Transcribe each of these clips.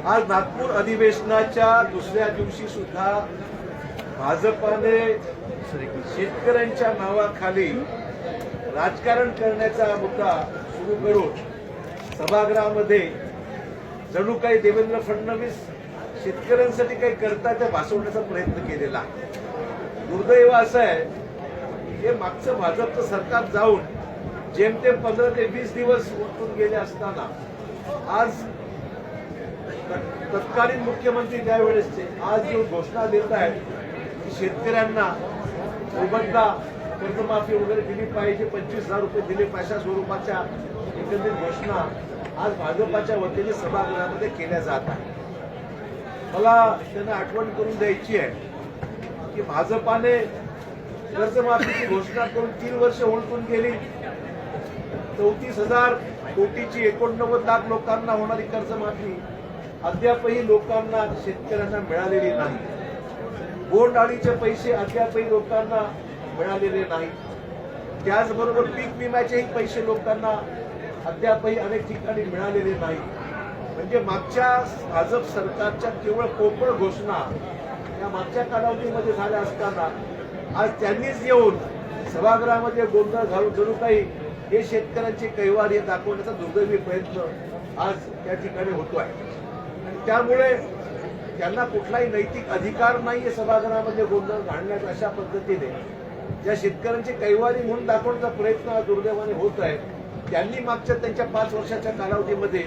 आज नागपूर अधिवेशनाच्या दुसऱ्या दिवशी सुद्धा भाजपाने शेतकऱ्यांच्या नावाखाली राजकारण करण्याचा मुद्दा सुरू करून सभागृहामध्ये जणू काही देवेंद्र फडणवीस शेतकऱ्यांसाठी काही करता ते भासवण्याचा प्रयत्न केलेला. दुर्दैव असं आहे हे मागचं भाजपचं सरकार जाऊन जेमतेम पंधरा ते वीस दिवस उठून गेले असताना आज तत्कालीन मुख्यमंत्री त्यावेळेसचे आज जो घोषणा देत आहेत की शेतकऱ्यांना मोबदला कर्जमाफी वगैरे दिली पाहिजे पंचवीस हजार रुपये दिले पैशा स्वरूपाच्या एकंदरीत घोषणा आज भाजपाच्या वतीने सभागृहामध्ये केल्या जात आहे मला त्यांना आठवण करून द्यायची आहे की भाजपाने कर्जमाफीची घोषणा करून तीन वर्ष उलटून गेली. चौतीस हजार कोटीची एकोणनव्वद लाख लोकांना होणारी कर्जमाफी अद्यापही लोकांना शेतकऱ्यांना मिळालेली नाही. बोंडआळीचे पैसे अद्यापही लोकांना मिळालेले नाही. त्याचबरोबर पीक विम्याचेही पैसे लोकांना अद्यापही अनेक ठिकाणी मिळालेले नाही. म्हणजे मागच्या भाजप सरकारच्या केवळ पोकळ घोषणा या मागच्या कालावधीमध्ये झाल्या असताना आज त्यांनीच येऊन सभागृहामध्ये गोंधळ घालून जणू काही हे शेतकऱ्यांचे कैवार हे दाखवण्याचा दुर्दैवी प्रयत्न आज त्या ठिकाणी होतो आहे त्यामुळे त्यांना कुठलाही नैतिक अधिकार नाहीये सभागृहामध्ये गोंधळ घालण्यात अशा पद्धतीने. ज्या शेतकऱ्यांची कैवारी म्हणून दाखवण्याचा प्रयत्न दुर्दैवाने होत आहे त्यांनी मागच्या त्यांच्या पाच वर्षाच्या कालावधीमध्ये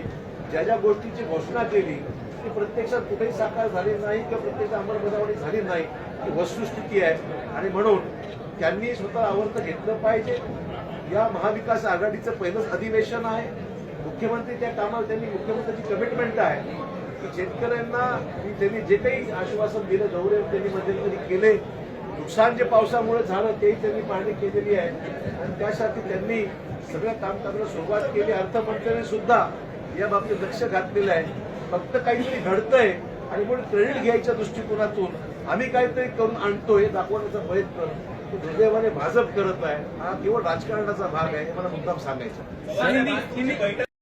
ज्या ज्या गोष्टीची घोषणा केली ती प्रत्यक्षात कुठेही साकार झाली नाही किंवा प्रत्यक्ष अंमलबजावणी झाली नाही ही वस्तुस्थिती आहे. आणि म्हणून त्यांनी स्वतः आवर्त घेतलं पाहिजे. या महाविकास आघाडीचं पहिलंच अधिवेशन आहे. मुख्यमंत्री त्या कामाला त्यांनी मुख्यमंत्र्यांची कमिटमेंट आहे. शेतकऱ्यांना मी त्यांनी जे काही आश्वासन दिलं गौरव त्यांनी मध्यंतरी केले. नुकसान जे पावसामुळे झालं तेही त्यांनी पाहणी केलेली आहे. आणि त्यासाठी त्यांनी सगळ्या कामकाजाला सुरुवात केली. अर्थमंत्र्यांनी सुद्धा या बाबतीत लक्ष घातलेलं आहे. फक्त काहीतरी घडतंय आणि म्हणून क्रेडिट घ्यायच्या दृष्टिकोनातून आम्ही काहीतरी करून आणतोय हे दाखवण्याचा प्रयत्न दुर्दैवाने भाजप करत आहे. हा केवळ राजकारणाचा भाग आहे हे मला मुद्दाम सांगायचं